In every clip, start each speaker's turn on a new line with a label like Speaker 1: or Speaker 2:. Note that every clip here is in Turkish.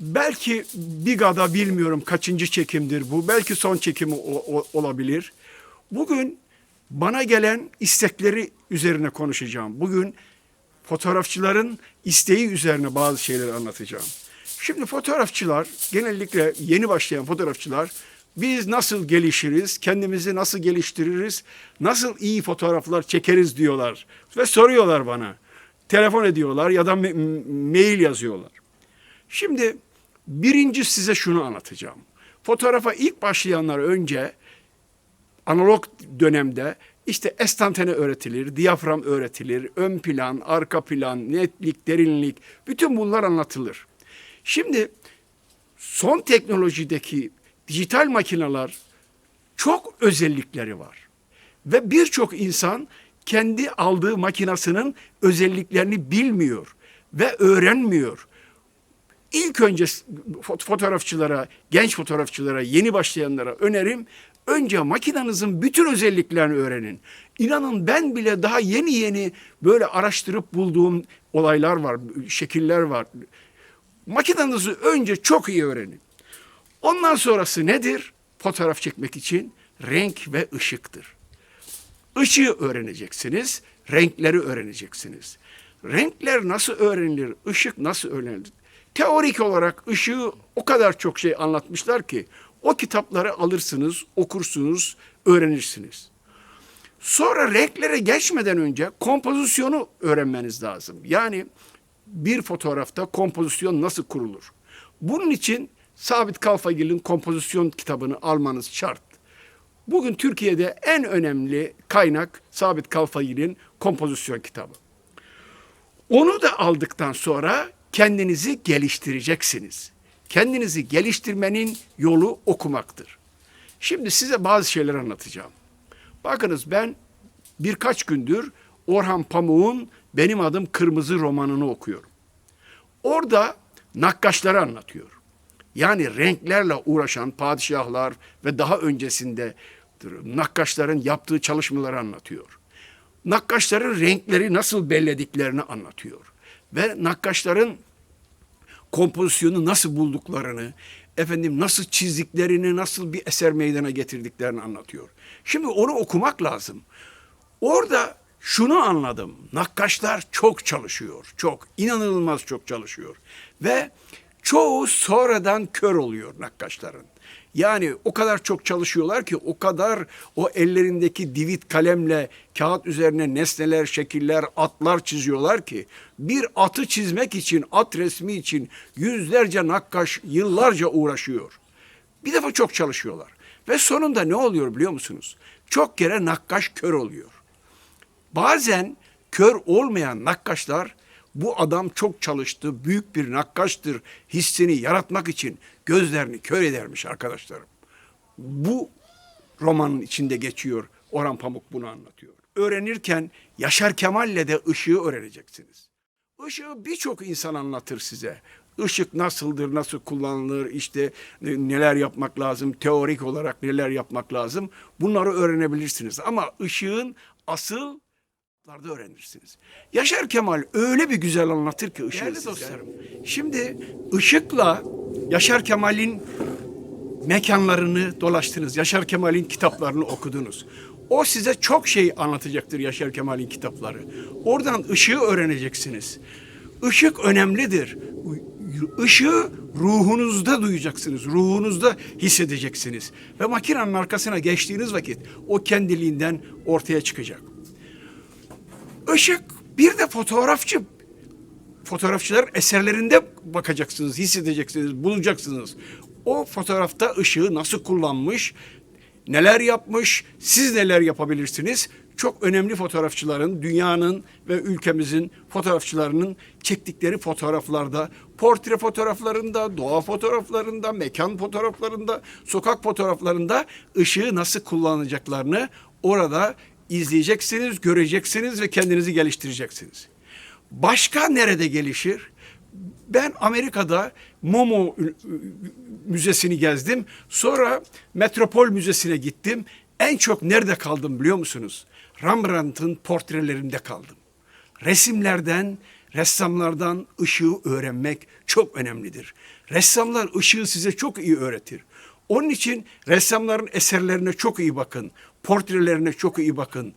Speaker 1: belki Biga'da bilmiyorum kaçıncı çekimdir bu. Belki son çekimi o- o- olabilir. Bugün bana gelen istekleri üzerine konuşacağım. Bugün fotoğrafçıların isteği üzerine bazı şeyleri anlatacağım. Şimdi fotoğrafçılar genellikle yeni başlayan fotoğrafçılar biz nasıl gelişiriz, kendimizi nasıl geliştiririz, nasıl iyi fotoğraflar çekeriz diyorlar ve soruyorlar bana. Telefon ediyorlar ya da mail yazıyorlar. Şimdi birinci size şunu anlatacağım. Fotoğrafa ilk başlayanlar önce analog dönemde işte estantane öğretilir, diyafram öğretilir, ön plan, arka plan, netlik, derinlik bütün bunlar anlatılır. Şimdi son teknolojideki dijital makineler çok özellikleri var. Ve birçok insan kendi aldığı makinasının özelliklerini bilmiyor ve öğrenmiyor. İlk önce fo- fotoğrafçılara, genç fotoğrafçılara, yeni başlayanlara önerim önce makinenizin bütün özelliklerini öğrenin. İnanın ben bile daha yeni yeni böyle araştırıp bulduğum olaylar var, şekiller var. Makinenizi önce çok iyi öğrenin. Ondan sonrası nedir? Fotoğraf çekmek için renk ve ışıktır. Işığı öğreneceksiniz, renkleri öğreneceksiniz. Renkler nasıl öğrenilir, ışık nasıl öğrenilir? Teorik olarak ışığı o kadar çok şey anlatmışlar ki o kitapları alırsınız, okursunuz, öğrenirsiniz. Sonra renklere geçmeden önce kompozisyonu öğrenmeniz lazım. Yani bir fotoğrafta kompozisyon nasıl kurulur? Bunun için Sabit Kalfagil'in kompozisyon kitabını almanız şart. Bugün Türkiye'de en önemli kaynak Sabit Kalfagil'in kompozisyon kitabı. Onu da aldıktan sonra kendinizi geliştireceksiniz. Kendinizi geliştirmenin yolu okumaktır. Şimdi size bazı şeyler anlatacağım. Bakınız ben birkaç gündür Orhan Pamuk'un Benim Adım Kırmızı romanını okuyorum. Orada nakkaşları anlatıyor. Yani renklerle uğraşan padişahlar ve daha öncesinde nakkaşların yaptığı çalışmaları anlatıyor. Nakkaşların renkleri nasıl bellediklerini anlatıyor. Ve nakkaşların kompozisyonu nasıl bulduklarını, efendim nasıl çizdiklerini, nasıl bir eser meydana getirdiklerini anlatıyor. Şimdi onu okumak lazım. Orada şunu anladım. Nakkaşlar çok çalışıyor. Çok, inanılmaz çok çalışıyor. Ve çoğu sonradan kör oluyor nakkaşların. Yani o kadar çok çalışıyorlar ki o kadar o ellerindeki divit kalemle kağıt üzerine nesneler, şekiller, atlar çiziyorlar ki bir atı çizmek için, at resmi için yüzlerce nakkaş yıllarca uğraşıyor. Bir defa çok çalışıyorlar. Ve sonunda ne oluyor biliyor musunuz? Çok kere nakkaş kör oluyor. Bazen kör olmayan nakkaşlar bu adam çok çalıştı, büyük bir nakkaştır hissini yaratmak için gözlerini kör edermiş arkadaşlarım. Bu romanın içinde geçiyor. Orhan Pamuk bunu anlatıyor. Öğrenirken Yaşar Kemal'le de ışığı öğreneceksiniz. Işığı birçok insan anlatır size. Işık nasıldır, nasıl kullanılır, işte neler yapmak lazım, teorik olarak neler yapmak lazım. Bunları öğrenebilirsiniz. Ama ışığın asıl da öğrenirsiniz. Yaşar Kemal öyle bir güzel anlatır ki ışığı Değerli dostlarım. Şimdi ışıkla Yaşar Kemal'in mekanlarını dolaştınız. Yaşar Kemal'in kitaplarını okudunuz. O size çok şey anlatacaktır Yaşar Kemal'in kitapları. Oradan ışığı öğreneceksiniz. Işık önemlidir. Işığı ruhunuzda duyacaksınız, ruhunuzda hissedeceksiniz. Ve makinenin arkasına geçtiğiniz vakit o kendiliğinden ortaya çıkacak. Işık bir de fotoğrafçı. Fotoğrafçıların eserlerinde bakacaksınız, hissedeceksiniz, bulacaksınız. O fotoğrafta ışığı nasıl kullanmış, neler yapmış, siz neler yapabilirsiniz? Çok önemli fotoğrafçıların, dünyanın ve ülkemizin fotoğrafçılarının çektikleri fotoğraflarda, portre fotoğraflarında, doğa fotoğraflarında, mekan fotoğraflarında, sokak fotoğraflarında ışığı nasıl kullanacaklarını orada izleyeceksiniz, göreceksiniz ve kendinizi geliştireceksiniz. Başka nerede gelişir? Ben Amerika'da Momo Müzesi'ni gezdim. Sonra Metropol Müzesi'ne gittim. En çok nerede kaldım biliyor musunuz? Rembrandt'ın portrelerinde kaldım. Resimlerden, ressamlardan ışığı öğrenmek çok önemlidir. Ressamlar ışığı size çok iyi öğretir. Onun için ressamların eserlerine çok iyi bakın. Portrelerine çok iyi bakın.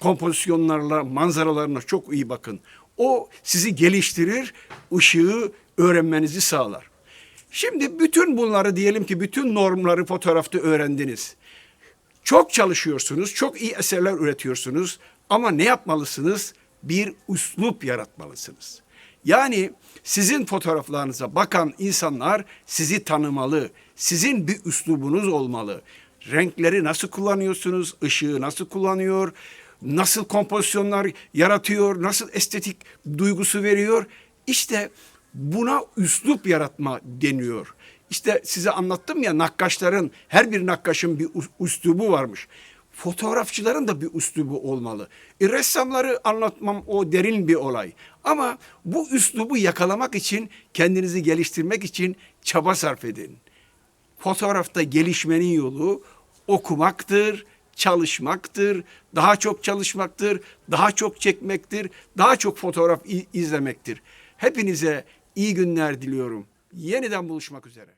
Speaker 1: Kompozisyonlarla, manzaralarına çok iyi bakın. O sizi geliştirir, ışığı öğrenmenizi sağlar. Şimdi bütün bunları diyelim ki bütün normları fotoğrafta öğrendiniz. Çok çalışıyorsunuz, çok iyi eserler üretiyorsunuz ama ne yapmalısınız? Bir üslup yaratmalısınız. Yani sizin fotoğraflarınıza bakan insanlar sizi tanımalı. Sizin bir üslubunuz olmalı. Renkleri nasıl kullanıyorsunuz? ışığı nasıl kullanıyor? Nasıl kompozisyonlar yaratıyor? Nasıl estetik duygusu veriyor? İşte buna üslup yaratma deniyor. İşte size anlattım ya nakkaşların her bir nakkaşın bir üslubu varmış. Fotoğrafçıların da bir üslubu olmalı. E, ressamları anlatmam o derin bir olay. Ama bu üslubu yakalamak için, kendinizi geliştirmek için çaba sarf edin. Fotoğrafta gelişmenin yolu okumaktır, çalışmaktır, daha çok çalışmaktır, daha çok çekmektir, daha çok fotoğraf izlemektir. Hepinize iyi günler diliyorum. Yeniden buluşmak üzere.